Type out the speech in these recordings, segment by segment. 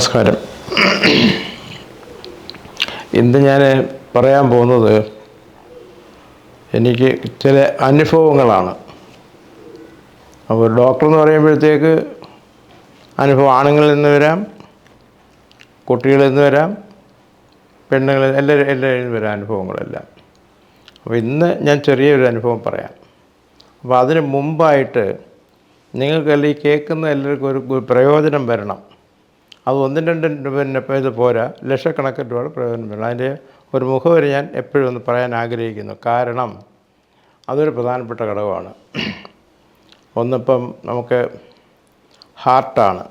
നമസ്കാരം. ഇന്ന് ഞാൻ പറയാൻ പോകുന്നത് എനിക്ക് ചില അനുഭവങ്ങളാണ്. അപ്പോൾ ഡോക്ടർ എന്ന് പറയുമ്പോഴത്തേക്ക് അനുഭവം ആണുങ്ങളിൽ നിന്ന് വരാം കുട്ടികളിൽ നിന്ന് വരാം പെണ്ണുങ്ങളിൽ എല്ലാവരും എല്ലാവരും വരാം അനുഭവങ്ങളെല്ലാം. അപ്പോൾ ഇന്ന് ഞാൻ ചെറിയൊരു അനുഭവം പറയാം. അപ്പോൾ അതിന് മുമ്പായിട്ട് നിങ്ങൾക്കെല്ലാം ഈ കേൾക്കുന്ന എല്ലാവർക്കും ഒരു പ്രയോജനം വരണം. അത് ഒന്നും രണ്ടും പിന്നെ ഇത് പോരാ. ലക്ഷക്കണക്കിന് രൂപയുടെ പ്രയോജനം വരണം അതിന്റെ ഒരു മുഖവരി ഞാൻ എപ്പോഴും ഒന്ന് പറയാൻ ആഗ്രഹിക്കുന്നു. കാരണം അതൊരു പ്രധാനപ്പെട്ട ഘടകമാണ്. ഒന്നിപ്പം നമുക്ക് ഹാർട്ടാണ്.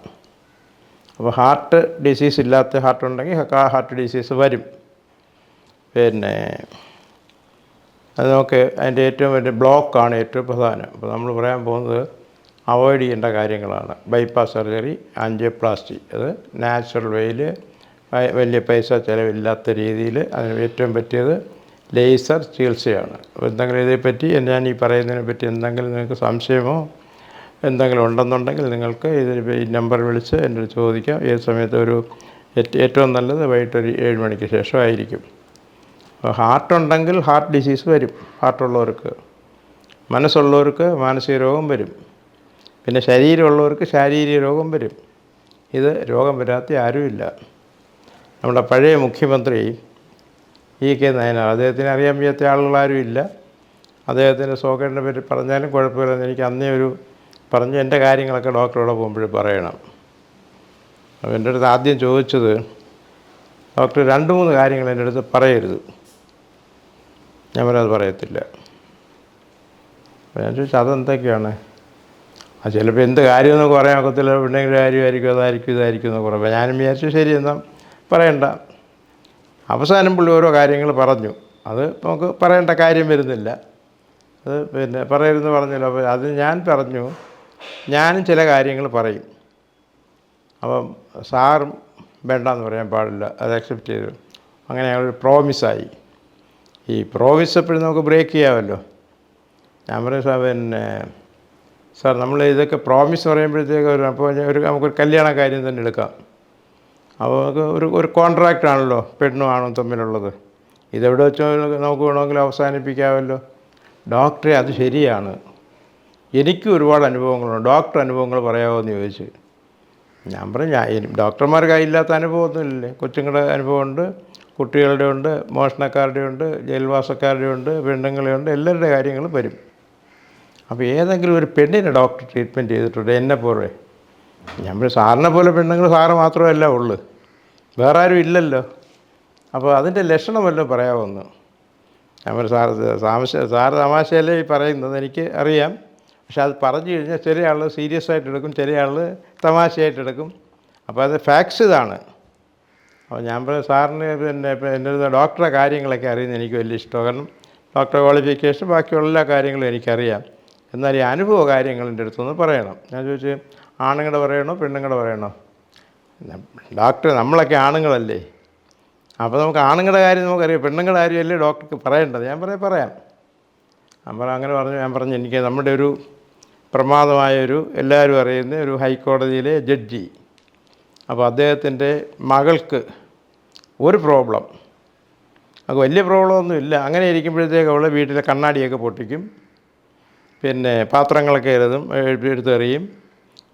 അപ്പോൾ ഹാർട്ട് ഡിസീസ് ഇല്ലാത്ത ഹാർട്ട് ഉണ്ടെങ്കിൽ ഹാർട്ട് ഡിസീസ് വരും. പിന്നെ അത് നമുക്ക് അതിന്റെ ഏറ്റവും വലിയ ബ്ലോക്കാണ് ഏറ്റവും പ്രധാനം. അപ്പോൾ നമ്മൾ പറയാൻ പോകുന്നത് അവോയ്ഡ് ചെയ്യേണ്ട കാര്യങ്ങളാണ്. Bypass surgery angioplasty. അത് നാച്ചുറൽ വേയിൽ വലിയ പൈസ ചിലവില്ലാത്ത രീതിയിൽ അതിന് ഏറ്റവും പറ്റിയത് ലേസർ ചികിത്സയാണ്. എന്തെങ്കിലും ഇതേപ്പറ്റി ഞാൻ ഈ പറയുന്നതിനെ പറ്റി എന്തെങ്കിലും നിങ്ങൾക്ക് സംശയമോ എന്തെങ്കിലും ഉണ്ടെന്നുണ്ടെങ്കിൽ നിങ്ങൾക്ക് ഇതിൽ ഈ നമ്പർ വിളിച്ച് എന്നോട് ചോദിക്കാം. ഏത് സമയത്ത് ഒരു ഏറ്റവും നല്ലത് വൈകിട്ട് ഒരു ഏഴ് മണിക്ക് ശേഷമായിരിക്കും ഹാർട്ട് ഉണ്ടെങ്കിൽ ഹാർട്ട് ഡിസീസ് വരും. ഹാർട്ടുള്ളവർക്ക്. മനസ്സുള്ളവർക്ക് മാനസിക രോഗം വരും. പിന്നെ ശരീരമുള്ളവർക്ക് ശാരീരിക രോഗം വരും. ഇത് രോഗം വരാത്ത ആരുമില്ല. നമ്മുടെ പഴയ മുഖ്യമന്ത്രി ഇ കെ നയനാർ അദ്ദേഹത്തിന് അറിയാൻ വയ്യാത്ത ആളുകളാരും ഇല്ല അദ്ദേഹത്തിന്റെ സോക്കേടിനെ പറ്റി പറഞ്ഞാലും കുഴപ്പമില്ലെന്ന് എനിക്ക് അന്നേ ഒരു പറഞ്ഞ് എന്റെ കാര്യങ്ങളൊക്കെ ഡോക്ടറോട് പോകുമ്പോൾ പറയണം. അപ്പോൾ എന്റെ അടുത്ത് ആദ്യം ചോദിച്ചത് ഡോക്ടർ രണ്ട് മൂന്ന് കാര്യങ്ങൾ എന്റെ അടുത്ത് പറയരുത്. ഞാൻ പറയാതെ പറയത്തില്ല. ഞാൻ ചോദിച്ചു അതെന്തൊക്കെയാണ്? അത് ചിലപ്പോൾ എന്ത് കാര്യമെന്ന് പറയാൻ ഒക്കത്തില്ല. പിന്നെങ്കിൽ കാര്യമായിരിക്കും അതായിരിക്കും ഇതായിരിക്കും എന്ന് പറയാം. ഞാനും വിചാരിച്ചു ശരി എന്നാൽ പറയണ്ട. അവസാനം പുള്ളി ഓരോ കാര്യങ്ങൾ പറഞ്ഞു. അത് നമുക്ക് പറയേണ്ട കാര്യം വരുന്നില്ല. അത് പിന്നെ പറയരുതെന്ന് പറഞ്ഞല്ലോ. അപ്പോൾ അത് ഞാൻ പറഞ്ഞു ഞാനും ചില കാര്യങ്ങൾ പറയും. അപ്പം സാറും വേണ്ടെന്ന് പറയാൻ പാടില്ല. അത് അക്സെപ്റ്റ് ചെയ്തു. അങ്ങനെ ഞങ്ങളൊരു പ്രോമിസായി ഈ പ്രോമിസ് എപ്പോഴും നമുക്ക് ബ്രേക്ക് ചെയ്യാമല്ലോ. ഞാൻ പറയും പിന്നെ സാർ നമ്മൾ ഇതൊക്കെ പ്രോമിസ് പറയുമ്പോഴത്തേക്ക് ഒരു അപ്പോൾ ഒരു നമുക്കൊരു കല്യാണ കാര്യം തന്നെ എടുക്കാം. അപ്പോൾ നമുക്ക് ഒരു ഒരു കോൺട്രാക്റ്റ് ആണല്ലോ പെണ്ണും ആണും തമ്മിലുള്ളത്. ഇതെവിടെ വെച്ചോ നമുക്ക് വേണമെങ്കിൽ അവസാനിപ്പിക്കാമല്ലോ. ഡോക്ടറെ അത് ശരിയാണ്. എനിക്ക് ഒരുപാട് അനുഭവങ്ങളുണ്ട്. ഡോക്ടർ അനുഭവങ്ങൾ പറയാമോ എന്ന് ചോദിച്ചു. ഞാൻ പറഞ്ഞു ഞാൻ കയ്യില്ലാത്ത അനുഭവമൊന്നുമില്ലേ കൊച്ചുങ്ങളുടെ അനുഭവമുണ്ട് കുട്ടികളുടെ ഉണ്ട് മോഷണക്കാരുടെ ഉണ്ട് ജയിൽവാസക്കാരുടെ ഉണ്ട് പെണ്ണുങ്ങളെ ഉണ്ട് എല്ലാവരുടെ കാര്യങ്ങളും വരും. അപ്പോൾ ഏതെങ്കിലും ഒരു പെണ്ണിനെ ഡോക്ടർ ട്രീറ്റ്മെന്റ് ചെയ്തിട്ടുണ്ട് എന്നെ പോലെ. നമ്മൾ സാറിനെ പോലെ പെണ്ണുങ്ങൾ സാറ് മാത്രമല്ല ഉള്ളു. വേറെ ആരും ഇല്ലല്ലോ. അപ്പോൾ അതിന്റെ ലക്ഷണം വല്ലതും പറയാമെന്ന് നമ്മൾ സാർ താമസ സാറ് തമാശയല്ലേ ഈ പറയുന്നത്? എനിക്ക് അറിയാം. പക്ഷെ അത് പറഞ്ഞു കഴിഞ്ഞാൽ ചെറിയ ആൾ സീരിയസ് ആയിട്ട് എടുക്കും ചെറിയ ആൾ തമാശയായിട്ട് എടുക്കും. അപ്പോൾ അത് ഫാക്സ് ഇതാണ്. അപ്പോൾ ഞാൻ പറയും സാറിന് പിന്നെ എന്റെ ഡോക്ടറെ കാര്യങ്ങളൊക്കെ അറിയുന്നത് എനിക്ക് വലിയ ഇഷ്ടമാണ്. കാരണം ഡോക്ടർ ക്വാളിഫിക്കേഷൻ ബാക്കിയുള്ള എല്ലാ കാര്യങ്ങളും എനിക്കറിയാം. എന്നാൽ ഈ അനുഭവ കാര്യങ്ങൾ എന്റെ അടുത്തൊന്ന് പറയണം. ഞാൻ ചോദിച്ചു ആണുങ്ങളുടെ പറയണോ പെണ്ണുങ്ങളുടെ പറയണോ? ഡോക്ടർ നമ്മളൊക്കെ ആണുങ്ങളല്ലേ. അപ്പോൾ നമുക്ക് ആണുങ്ങളുടെ കാര്യം നമുക്കറിയാം പെണ്ണുങ്ങളുടെ കാര്യമല്ലേ ഡോക്ടർക്ക് പറയേണ്ടത്. ഞാൻ പറയാം പറയാം. പറയാം അങ്ങനെ പറഞ്ഞു ഞാൻ പറഞ്ഞു എനിക്ക് നമ്മുടെ ഒരു പ്രമാദമായൊരു എല്ലാവരും അറിയുന്ന ഒരു ഹൈക്കോടതിയിലെ ജഡ്ജി. അപ്പോൾ അദ്ദേഹത്തിന്റെ മകൾക്ക് ഒരു പ്രോബ്ലം. അത് വലിയ പ്രോബ്ലം ഇല്ല അങ്ങനെ ഇരിക്കുമ്പോഴത്തേക്ക് അവൾ വീട്ടിലെ കണ്ണാടിയൊക്കെ പൊട്ടിക്കും. പിന്നെ പാത്രങ്ങളൊക്കെ എഴുതും എടുത്തെറിയും.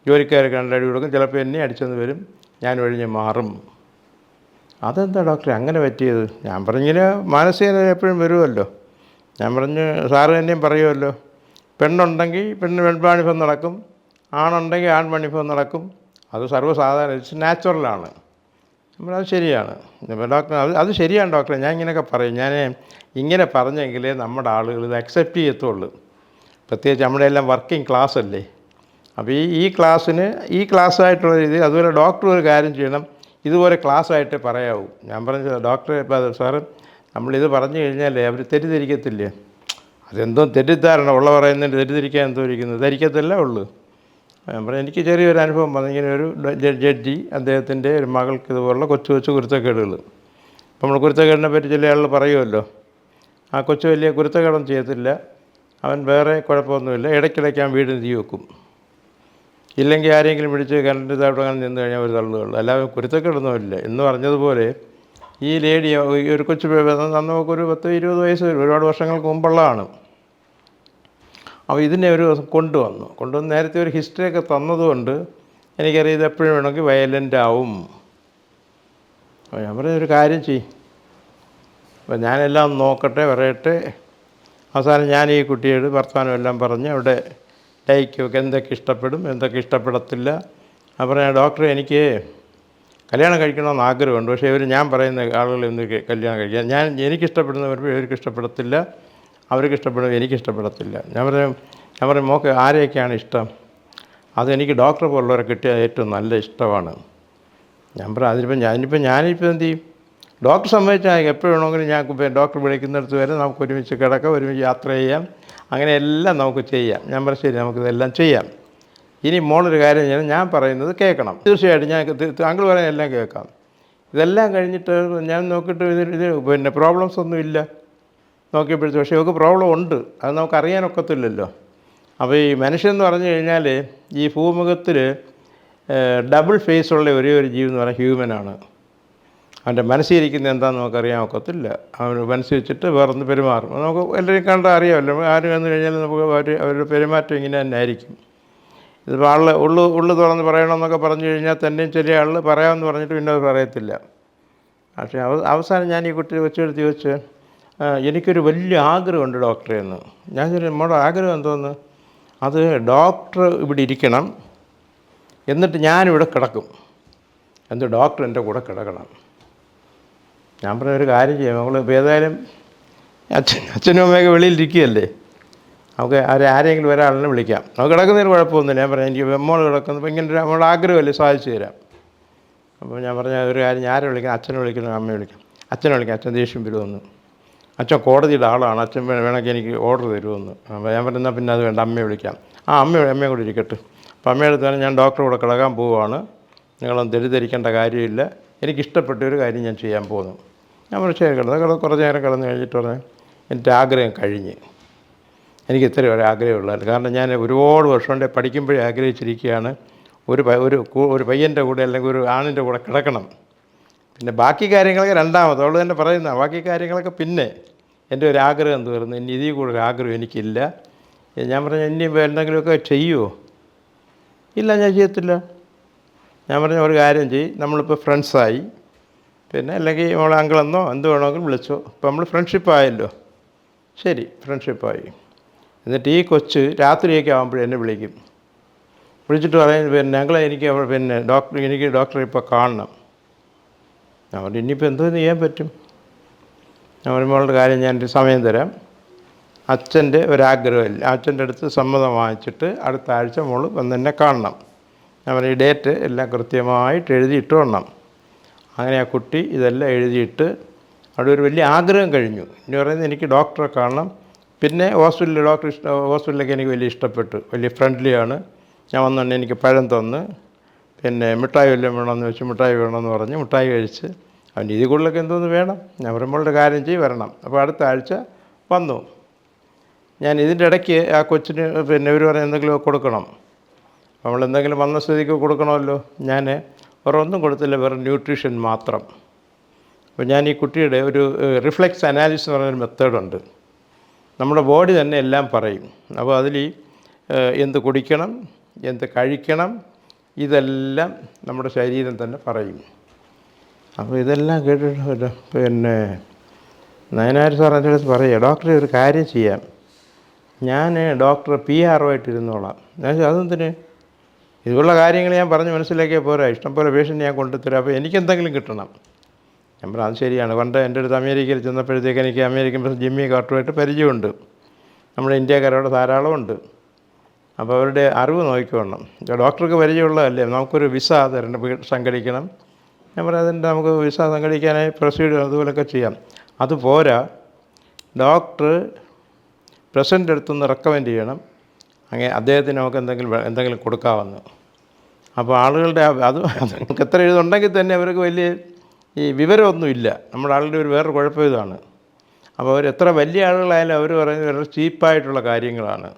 ജോലിക്കാർക്ക് അടി കൊടുക്കും. ചിലപ്പോൾ എന്നെ അടിച്ചെന്ന് വരും. ഞാൻ ഒഴിഞ്ഞ് മാറും. അതെന്താ ഡോക്ടറെ അങ്ങനെ പറ്റിയത്? ഞാൻ പറഞ്ഞിങ്ങനെ മാനസികത എപ്പോഴും വരുമല്ലോ ഞാൻ പറഞ്ഞ് സാറ് തന്നെയും പറയുമല്ലോ പെണ്ണുണ്ടെങ്കിൽ പെണ്ണ് പെൺപാണിഭം നടക്കും. ആണുണ്ടെങ്കിൽ ആൺപണിഭം നടക്കും. അത് സർവസാധാരണ ഇറ്റ്സ് നാച്ചുറലാണ് അത് ശരിയാണ്. ഡോക്ടർ അത് അത് ശരിയാണ് ഡോക്ടറെ. ഞാൻ ഇങ്ങനെയൊക്കെ പറയും. ഞാൻ ഇങ്ങനെ പറഞ്ഞെങ്കിലേ നമ്മുടെ ആളുകൾ ഇത് അക്സെപ്റ്റ് ചെയ്യത്തുള്ളൂ. പ്രത്യേകിച്ച് നമ്മുടെ എല്ലാം വർക്കിംഗ് ക്ലാസ് അല്ലേ? അപ്പോൾ ഈ ഈ ക്ലാസ്സിന് ഈ ക്ലാസ്സായിട്ടുള്ള രീതിയിൽ അതുപോലെ ഡോക്ടർ ഒരു കാര്യം ചെയ്യണം. ഇതുപോലെ ക്ലാസ്സായിട്ട് പറയാവൂ. ഞാൻ പറഞ്ഞ ഡോക്ടർ സാറ് നമ്മളിത് പറഞ്ഞു കഴിഞ്ഞാലേ അവർ തെറ്റിദ്ധരിക്കത്തില്ലേ? അതെന്തോ തെറ്റിദ്ധാരണ. ഉള്ള പറയുന്നതിന് തെറ്റിദ്ധരിക്കാൻ എന്തോ ഇരിക്കുന്നത് ധരിക്കത്തില്ല ഉള്ളൂ. ഞാൻ പറഞ്ഞു എനിക്ക് ചെറിയൊരു അനുഭവം വന്നു. ഇങ്ങനെ ഒരു ജഡ്ജി അദ്ദേഹത്തിന്റെ ഒരു മകൾക്ക് ഇതുപോലുള്ള കൊച്ചു കൊച്ചു കുരുത്തക്കേടുകൾ. അപ്പോൾ നമ്മൾ കുരുത്തക്കേടിനെ പറ്റി ചില ആളുകൾ പറയുമല്ലോ. ആ കൊച്ചു വലിയ കുരുത്തക്കേടൊന്നും ചെയ്യത്തില്ല. അവൻ വേറെ കുഴപ്പമൊന്നുമില്ല. ഇടയ്ക്കിടയ്ക്ക് അവൻ വീടിന് തീ വെക്കും. ഇല്ലെങ്കിൽ ആരെങ്കിലും പിടിച്ച് കറണ്ട് ഇതായിട്ട് അങ്ങനെ നിന്ന് കഴിഞ്ഞാൽ ഒരു തള്ളുകയുള്ളൂ. അല്ലാതെ കുരുത്തക്കെടൊന്നുമില്ല. എന്ന് പറഞ്ഞതുപോലെ ഈ ലേഡി ഒരു കൊച്ചു നമുക്കൊരു പത്ത് ഇരുപത് വയസ്സ് ഒരുപാട് വർഷങ്ങൾക്ക് മുമ്പുള്ളതാണ്. അപ്പോൾ ഇതിനെ ഒരു കൊണ്ടുവന്നു. കൊണ്ടുവന്ന് നേരത്തെ ഒരു ഹിസ്റ്ററിയൊക്കെ തന്നതുകൊണ്ട് എനിക്കറിയാം ഇത് എപ്പോഴും വേണമെങ്കിൽ വയലന്റ് ആവും. അപ്പോൾ ഞാൻ പറഞ്ഞൊരു കാര്യം ചെയ്യും. അപ്പോൾ ഞാനെല്ലാം നോക്കട്ടെ പറയട്ടെ. അവസാനം ഞാൻ ഈ കുട്ടിയോട് വർത്തമാനം എല്ലാം പറഞ്ഞ് അവിടെ ലൈക്കൊക്കെ എന്തൊക്കെ ഇഷ്ടപ്പെടും എന്തൊക്കെ ഇഷ്ടപ്പെടത്തില്ല. അപ്പോൾ ഞാൻ ഡോക്ടറെ എനിക്ക് കല്യാണം കഴിക്കണമെന്ന് ആഗ്രഹമുണ്ട്. പക്ഷേ ഇവർ ഞാൻ പറയുന്ന ആളുകളൊന്നും കല്യാണം കഴിക്കാൻ ഞാൻ എനിക്കിഷ്ടപ്പെടുന്നവർ ഇവർക്ക് ഇഷ്ടപ്പെടത്തില്ല. അവർക്ക് ഇഷ്ടപ്പെടും എനിക്കിഷ്ടപ്പെടത്തില്ല ഞാൻ പറയും ഞാൻ പറയും മോക്ക് ആരെയൊക്കെയാണ് ഇഷ്ടം? അതെനിക്ക് ഡോക്ടറെ പോലുള്ളവരെ കിട്ടിയ ഏറ്റവും നല്ല ഇഷ്ടമാണ്. ഞാൻ പറയാം അതിനിപ്പോൾ ഞാനിപ്പോൾ ഞാനിപ്പോൾ എന്ത് ചെയ്യും? ഡോക്ടർ സമ്മതിച്ചാൽ എപ്പോഴും വേണമെങ്കിലും ഞാൻ ഡോക്ടർ വിളിക്കുന്നിടത്ത് വരെ നമുക്ക് ഒരുമിച്ച് കിടക്കാം ഒരുമിച്ച് യാത്ര ചെയ്യാം. അങ്ങനെ എല്ലാം നമുക്ക് ചെയ്യാം. ഞാൻ പറഞ്ഞ ശരി നമുക്കിതെല്ലാം ചെയ്യാം. ഇനി മോളൊരു കാര്യം ചെയ്യണം. ഞാൻ പറയുന്നത് കേൾക്കണം. തീർച്ചയായിട്ടും ഞാൻ താങ്കൾ പറയാൻ എല്ലാം കേൾക്കാം. ഇതെല്ലാം കഴിഞ്ഞിട്ട് ഞാൻ നോക്കിയിട്ട് ഇത് പിന്നെ പ്രോബ്ലംസ് ഒന്നും ഇല്ല. നോക്കിയപ്പോഴത്തെ പക്ഷേ ഇവർക്ക് പ്രോബ്ലം ഉണ്ട്. അത് നമുക്ക് അറിയാനൊക്കത്തില്ലല്ലോ. അപ്പോൾ ഈ മനുഷ്യൻ പറഞ്ഞു കഴിഞ്ഞാൽ ഈ ഭൂമുഖത്തിൽ ഡബിൾ ഫേസ് ഉള്ള ഒരേ ഒരു ജീവി എന്ന് പറഞ്ഞാൽ ഹ്യൂമനാണ് അവന്റെ മനസ്സിരിക്കുന്ന എന്താണെന്ന് നമുക്കറിയാൻ ഒക്കത്തില്ല. അവൻ മനസ്സിൽ വെച്ചിട്ട് വേറൊന്ന് പെരുമാറും. നമുക്ക് എല്ലാവരും കണ്ടാൽ അറിയാമല്ലോ. ആരും വന്നു കഴിഞ്ഞാൽ നമുക്ക് അവർ അവരുടെ പെരുമാറ്റം ഇങ്ങനെ തന്നെ ആയിരിക്കും. ഇതിപ്പോൾ ആൾ ഉള്ളു ഉള്ളു തുറന്ന് പറയണമെന്നൊക്കെ പറഞ്ഞു കഴിഞ്ഞാൽ തന്നെയും ചെറിയ ആൾ പറയാമെന്ന് പറഞ്ഞിട്ട് പിന്നെ അത് പറയത്തില്ല. പക്ഷേ അവ അവസാനം ഞാൻ ഈ കുട്ടി വെച്ചെടുത്ത് ചോദിച്ച് "ആ, എനിക്കൊരു വലിയ ആഗ്രഹമുണ്ട് ഡോക്ടറെ എന്ന്. ഞാൻ ചോദിച്ചു നമ്മുടെ ആഗ്രഹം എന്തോന്ന്? അത് ഡോക്ടർ ഇവിടെ ഇരിക്കണം. എന്നിട്ട് ഞാനിവിടെ കിടക്കും. എന്ത് ഡോക്ടർ എന്റെ കൂടെ കിടക്കണം. ഞാൻ പറഞ്ഞ ഒരു കാര്യം ചെയ്യാം. നമ്മൾ ഇപ്പോൾ ഏതായാലും അച്ഛൻ അച്ഛനും അമ്മയൊക്കെ വെളിയിലിരിക്കുകയല്ലേ? നമുക്ക് ആരെ ആരെങ്കിലും ഒരാളിനെ വിളിക്കാം. നമുക്ക് കിടക്കുന്നതിന് കുഴപ്പമൊന്നുമില്ല. ഞാൻ പറഞ്ഞു എനിക്ക് വെമ്മോൾ കിടക്കുന്നു. ഇങ്ങനെ ഒരു നമ്മുടെ ആഗ്രഹമല്ലേ സാധിച്ചു തരാം അപ്പോൾ ഞാൻ പറഞ്ഞ ഒരു കാര്യം ഞാൻ ആരെ വിളിക്കാം? അച്ഛനെ വിളിക്കണം അമ്മയെ വിളിക്കാം. അച്ഛനെ വിളിക്കാം. അച്ഛൻ ദേഷ്യം വരുമെന്ന്. അച്ഛൻ കോടതിയുടെ ആളാണ്. അച്ഛൻ വേണമെങ്കിൽ എനിക്ക് ഓർഡർ തരുമെന്ന്. അപ്പോൾ ഞാൻ പറഞ്ഞാൽ പിന്നെ അത് വേണ്ട. അമ്മയെ വിളിക്കാം. ആ അമ്മ അമ്മയും കൂടെ ഇരിക്കട്ടെ. അപ്പോൾ അമ്മയുടെ തന്നെ ഞാൻ ഡോക്ടറെ കൂടെ കിടക്കാൻ പോവുകയാണ്. നിങ്ങളൊന്നും തെറ്റിദ്ധരിക്കേണ്ട കാര്യമില്ല. എനിക്കിഷ്ടപ്പെട്ട ഒരു കാര്യം ഞാൻ ചെയ്യാൻ പോകുന്നു. ഞാൻ പറഞ്ഞു ശരി കിടന്നു. കിടന്ന് കുറച്ച് നേരം കിടന്ന് കഴിഞ്ഞിട്ട് പറഞ്ഞു എന്റെ ആഗ്രഹം കഴിഞ്ഞ്. എനിക്ക് ഇത്രയും ഒരു ആഗ്രഹമുള്ളൂ കാരണം ഞാൻ ഒരുപാട് വർഷം കൊണ്ട് പഠിക്കുമ്പോഴേ ആഗ്രഹിച്ചിരിക്കുകയാണ് ഒരു ഒരു ഒരു പയ്യന്റെ കൂടെ അല്ലെങ്കിൽ ഒരു ആണിന്റെ കൂടെ കിടക്കണം. പിന്നെ ബാക്കി കാര്യങ്ങളൊക്കെ രണ്ടാമത് അവൾ തന്നെ പറയുന്ന ബാക്കി കാര്യങ്ങളൊക്കെ പിന്നെ എന്റെ ഒരു ആഗ്രഹം തീർന്നു. ഇനി ഇതിൽ കൂടുതൽ ആഗ്രഹം എനിക്കില്ല. ഞാൻ പറഞ്ഞു ഇനി ഇപ്പൊ എന്തെങ്കിലുമൊക്കെ ചെയ്യുമോ ഇല്ല ഞാൻ ചെയ്യത്തില്ല. ഞാൻ പറഞ്ഞ ഒരു കാര്യം ചെയ്യും. നമ്മളിപ്പോൾ ഫ്രണ്ട്സായി. പിന്നെ അല്ലെങ്കിൽ നമ്മളെ അങ്കിളെന്നോ എന്ത് വേണമെങ്കിലും വിളിച്ചോ. ഇപ്പോൾ നമ്മൾ ഫ്രണ്ട്ഷിപ്പായല്ലോ ശരി ഫ്രണ്ട്ഷിപ്പായി എന്നിട്ട് ഈ കൊച്ച് രാത്രിയൊക്കെ ആകുമ്പോഴേ എന്നെ വിളിക്കും. വിളിച്ചിട്ട് പറയും പിന്നെ ഞങ്ങളെ എനിക്ക് പിന്നെ ഡോക്ടർ എനിക്ക് ഡോക്ടറെ ഇപ്പോൾ കാണണം. പറഞ്ഞു ഇനിയിപ്പോൾ എന്തോ ചെയ്യാൻ പറ്റും? ഞാൻ മോളുടെ കാര്യം ഞാൻ ഒരു സമയം തരാം. അച്ഛന്റെ ഒരാഗ്രഹമില്ല. അച്ഛന്റെ അടുത്ത് സമ്മതം വാങ്ങിച്ചിട്ട് അടുത്ത ആഴ്ച മോൾ വന്ന് എന്നെ കാണണം. ഈ ഡേറ്റ് എല്ലാം കൃത്യമായിട്ട് എഴുതിയിട്ട് വരണം. അങ്ങനെ ആ കുട്ടി ഇതെല്ലാം എഴുതിയിട്ട് അവിടെ ഒരു വലിയ ആഗ്രഹം കഴിഞ്ഞു. എന്ന് പറയുന്നത് എനിക്ക് ഡോക്ടറെ കാണണം. പിന്നെ ഹോസ്പിറ്റലിൽ ഡോക്ടർ ഇഷ്ട ഹോസ്പിറ്റലിലൊക്കെ എനിക്ക് വലിയ ഇഷ്ടപ്പെട്ടു. വലിയ ഫ്രണ്ട്ലിയാണ് ഞാൻ വന്നുകൊണ്ട് എനിക്ക് പഴം തന്ന്. പിന്നെ മിഠായി വല്ലതും വേണമെന്ന് വെച്ച് മിഠായി വേണമെന്ന് പറഞ്ഞ് മിഠായി കഴിച്ച് അവന്റെ ഇതിൽ കൂടുതലൊക്കെ എന്തോന്ന് വേണം. ഞാൻ പറയുമ്പോളുടെ കാര്യം ചെയ്ത് വരണം. അപ്പോൾ അടുത്ത ആഴ്ച വന്നു. ഞാൻ ഇതിന്റെ ഇടയ്ക്ക് ആ കൊച്ചിന് പിന്നെ ഇവർ പറഞ്ഞ എന്തെങ്കിലും കൊടുക്കണം. നമ്മൾ എന്തെങ്കിലും വന്ന സ്ഥിതിക്ക് കൊടുക്കണമല്ലോ. ഞാൻ വേറെ ഒന്നും കൊടുത്തില്ല വെറും ന്യൂട്രീഷൻ മാത്രം. അപ്പോൾ ഞാൻ ഈ കുട്ടിയുടെ ഒരു റിഫ്ലെക്സ് അനാലിസിസ് എന്ന് പറഞ്ഞൊരു മെത്തേഡുണ്ട് നമ്മുടെ ബോഡി തന്നെ എല്ലാം പറയും. അപ്പോൾ അതിൽ എന്ത് കുടിക്കണം എന്ത് കഴിക്കണം ഇതെല്ലാം നമ്മുടെ ശരീരം തന്നെ പറയും. അപ്പോൾ ഇതെല്ലാം കേട്ടിട്ട് പിന്നെ നയനാർ സാർ എന്റെ അടുത്ത് പറയുക ഡോക്ടറെ ഒരു കാര്യം ചെയ്യാം. ഞാൻ ഡോക്ടർ പി ആർ ആയിട്ടിരുന്നോളാം. ഞാൻ അതെന്തിന്? ഇതുള്ള കാര്യങ്ങൾ ഞാൻ പറഞ്ഞ് മനസ്സിലാക്കിയാൽ പോരാ. ഇഷ്ടംപോലെ പേഷ്യന്റ് ഞാൻ കൊണ്ടുത്തരാം അപ്പോൾ എനിക്കെന്തെങ്കിലും കിട്ടണം. ഞാൻ പറഞ്ഞു അത് ശരിയാണ്. പണ്ട് എന്റെ അടുത്ത് അമേരിക്കയിൽ ചെന്നപ്പോഴത്തേക്ക് എനിക്ക് അമേരിക്കൻ പ്രസിഡന്റ് ജിമ്മി കാർട്ടറുമായിട്ട് പരിചയമുണ്ട്. നമ്മുടെ ഇന്ത്യക്കാരവിടെ ധാരാളമുണ്ട്. അപ്പോൾ അവരുടെ അറിവ് നോക്കിക്കോണം ഡോക്ടർക്ക് പരിചയമുള്ളതല്ലേ? നമുക്കൊരു വിസ തരണം സംഘടിക്കണം. ഞാൻ പറയാം അതിന്റെ നമുക്ക് വിസ സംഘടിക്കാനായി പ്രൊസീഡിയർ അതുപോലൊക്കെ ചെയ്യാം. അതുപോരാ ഡോക്ടർ പ്രസിഡന്റ് അടുത്തുനിന്ന് റെക്കമെൻഡ് ചെയ്യണം. അങ്ങനെ അദ്ദേഹത്തിന് നമുക്ക് എന്തെങ്കിലും എന്തെങ്കിലും കൊടുക്കാമെന്ന്. അപ്പോൾ ആളുകളുടെ അത് നമുക്ക് എത്ര എഴുതുണ്ടെങ്കിൽ തന്നെ അവർക്ക് വലിയ ഈ വിവരമൊന്നുമില്ല നമ്മുടെ ആളുടെ ഒരു വേറെ കുഴപ്പം ഇതാണ്. അപ്പോൾ അവർ എത്ര വലിയ ആളുകളായാലും അവർ പറയുന്നത് വളരെ ചീപ്പായിട്ടുള്ള കാര്യങ്ങളാണ്.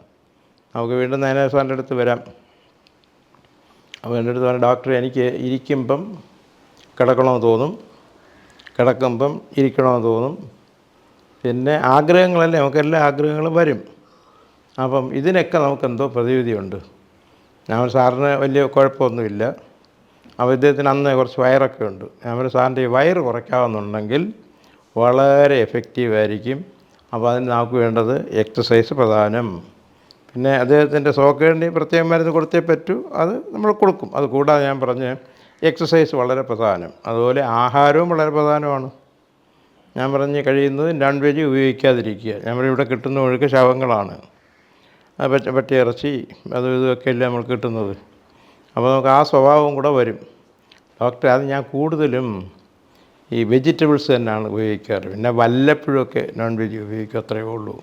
നമുക്ക് വീണ്ടും നയനാസാറിന്റെ അടുത്ത് വരാം. അപ്പോൾ എന്റെ അടുത്ത് പറഞ്ഞ ഡോക്ടർ എനിക്ക് ഇരിക്കുമ്പം കിടക്കണമെന്ന് തോന്നും. കിടക്കുമ്പം ഇരിക്കണമെന്ന് തോന്നും. പിന്നെ ആഗ്രഹങ്ങളല്ലേ നമുക്ക് എല്ലാ ആഗ്രഹങ്ങളും വരും. അപ്പം ഇതിനൊക്കെ നമുക്കെന്തോ പ്രതിവിധിയുണ്ട്. ഞാൻ സാറിന് വലിയ കുഴപ്പമൊന്നുമില്ല. അപ്പോൾ ഇദ്ദേഹത്തിന് അന്ന് കുറച്ച് വയറൊക്കെ ഉണ്ട്. ഞാൻ പറഞ്ഞു സാറിന്റെ ഈ വയറ് കുറയ്ക്കാവുന്നുണ്ടെങ്കിൽ വളരെ എഫക്റ്റീവായിരിക്കും അപ്പോൾ അതിന് നമുക്ക് വേണ്ടത് എക്സസൈസ് പ്രധാനം. പിന്നെ അദ്ദേഹത്തിന്റെ സോക്കേണ്ടി പ്രത്യേകം മരുന്ന് കൊടുത്തേ പറ്റൂ. അത് നമ്മൾ കൊടുക്കും. അത് കൂടാതെ ഞാൻ പറഞ്ഞ് എക്സസൈസ് വളരെ പ്രധാനം. അതുപോലെ ആഹാരവും വളരെ പ്രധാനമാണ്. ഞാൻ പറഞ്ഞ് കഴിയുന്നത് നോൺ വെജ് ഉപയോഗിക്കാതിരിക്കുക നമ്മൾ ഇവിടെ കിട്ടുന്ന ഒഴുക്ക് ശവങ്ങളാണ്. ഇറച്ചി അതും ഇതുമൊക്കെ അല്ലേ നമ്മൾ കിട്ടുന്നത്. അപ്പോൾ നമുക്ക് ആ സ്വഭാവം കൂടെ വരും. ഡോക്ടർ അത് ഞാൻ കൂടുതലും ഈ വെജിറ്റബിൾസ് തന്നെയാണ് ഉപയോഗിക്കാറ്. പിന്നെ വല്ലപ്പോഴൊക്കെ നോൺ വെജ് ഉപയോഗിക്കും അത്രയേ ഉള്ളൂ.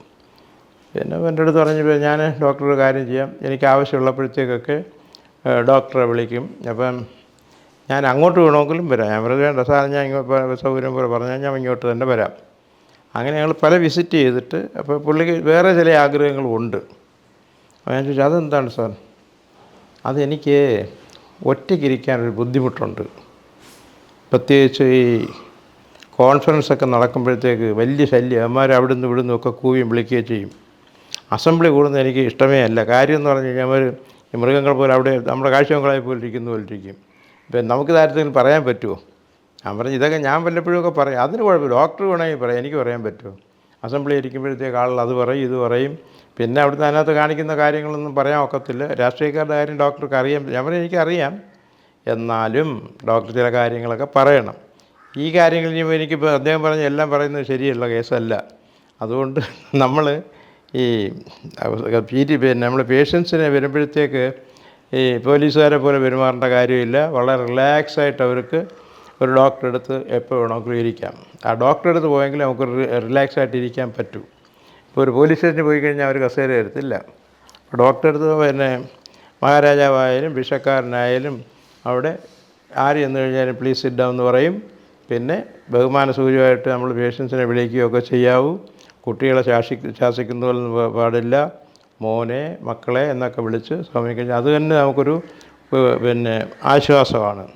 പിന്നെ എന്റെ അടുത്ത് പറഞ്ഞപ്പോൾ ഞാൻ ഡോക്ടറുടെ കാര്യം ചെയ്യാം. എനിക്ക് ആവശ്യമുള്ളപ്പോഴത്തേക്കൊക്കെ ഡോക്ടറെ വിളിക്കും. അപ്പം ഞാൻ അങ്ങോട്ട് വേണമെങ്കിലും വരാം. ഞാൻ വെറുതെ വേണ്ട സാർ ഞാൻ ഇങ്ങോട്ട് സൗകര്യം പോലെ പറഞ്ഞാൽ ഞാൻ ഇങ്ങോട്ട് തന്നെ വരാം. അങ്ങനെ ഞങ്ങൾ പല വിസിറ്റ് ചെയ്തിട്ട് അപ്പോൾ പുള്ളിക്ക് വേറെ ചില ആഗ്രഹങ്ങളും ഉണ്ട്. അപ്പോൾ ഞാൻ ചോദിച്ചു അതെന്താണ് സാർ? അതെനിക്ക് ഒറ്റയ്ക്കിരിക്കാനൊരു ബുദ്ധിമുട്ടുണ്ട്. പ്രത്യേകിച്ച് ഈ കോൺഫറൻസ് ഒക്കെ നടക്കുമ്പോഴത്തേക്ക് വലിയ ശല്യം അമ്മമാർ അവിടെ നിന്ന് ഇവിടുന്ന് ഒക്കെ കൂവിയും വിളിക്കുകയും ചെയ്യും. അസംബ്ലി കൂടുന്നത് എനിക്ക് ഇഷ്ടമേ അല്ല. കാര്യം എന്ന് പറഞ്ഞു കഴിഞ്ഞാൽ അവർ മൃഗങ്ങൾ പോലെ അവിടെ നമ്മുടെ കാഴ്ചമംഗളായി പോലെ ഇരിക്കുന്ന പോലെ ഇരിക്കും. ഇപ്പം നമുക്ക് താരത്തിൽ പറയാൻ പറ്റുമോ? ഞാൻ പറഞ്ഞു ഇതൊക്കെ ഞാൻ വല്ലപ്പോഴും ഒക്കെ പറയും. അതിന് കുഴപ്പമില്ല. ഡോക്ടർ വേണമെങ്കിൽ പറയാം. എനിക്ക് പറയാൻ പറ്റുമോ? അസംബ്ലി ഇരിക്കുമ്പോഴത്തേക്ക് ആളുകൾ അത് പറയും ഇത് പറയും. പിന്നെ അവിടുന്ന് അതിനകത്ത് കാണിക്കുന്ന കാര്യങ്ങളൊന്നും പറയാൻ ഒക്കത്തില്ല. രാഷ്ട്രീയക്കാരുടെ കാര്യം ഡോക്ടർക്ക് അറിയാം. ഞാൻ പറയും എനിക്കറിയാം. എന്നാലും ഡോക്ടർ ചില കാര്യങ്ങളൊക്കെ പറയണം. ഈ കാര്യങ്ങൾ ഇനി എനിക്കിപ്പോൾ അദ്ദേഹം പറഞ്ഞ എല്ലാം പറയുന്നത് ശരിയുള്ള കേസല്ല. അതുകൊണ്ട് നമ്മൾ ഈ പി ടി പിന്നെ നമ്മൾ പേഷ്യൻസിനെ വരുമ്പോഴത്തേക്ക് ഈ പോലീസുകാരെ പോലെ പെരുമാറേണ്ട കാര്യമില്ല. വളരെ റിലാക്സ് ആയിട്ട് അവർക്ക് ഒരു ഡോക്ടറെ അടുത്ത് എപ്പോൾ വേണമെങ്കിലും ഇരിക്കാം. ആ ഡോക്ടറെ അടുത്ത് പോയെങ്കിൽ നമുക്ക് റിലാക്സ് ആയിട്ട് ഇരിക്കാൻ പറ്റൂ. ഇപ്പോൾ ഒരു പോലീസ് സ്റ്റേഷനിൽ പോയി കഴിഞ്ഞാൽ അവർ കസേര തരത്തില്ല ഡോക്ടറെ അടുത്ത് പിന്നെ മഹാരാജാവായാലും വിഷക്കാരനായാലും അവിടെ ആര് ചെന്ന് കഴിഞ്ഞാലും പ്ലീസ് സിറ്റ് ഡൗൺ എന്ന് പറയും. പിന്നെ ബഹുമാന സൂചകമായിട്ട് നമ്മൾ പേഷ്യൻസിനെ വിളിക്കുകയൊക്കെ ചെയ്യാവൂ. കുട്ടികളെ ശാസി ശാസിക്കുന്ന പാടില്ല. മോനെ മക്കളെ എന്നൊക്കെ വിളിച്ച് കഴിഞ്ഞാൽ അത് തന്നെ നമുക്കൊരു പിന്നെ ആശ്വാസമാണ്.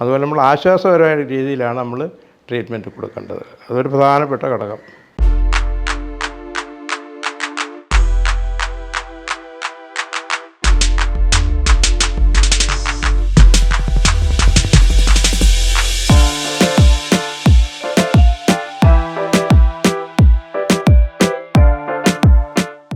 അതുപോലെ നമ്മൾ ആശ്വാസപരമായ രീതിയിലാണ് നമ്മൾ ട്രീറ്റ്മെന്റ് കൊടുക്കേണ്ടത്. അതൊരു പ്രധാനപ്പെട്ട ഘടകം.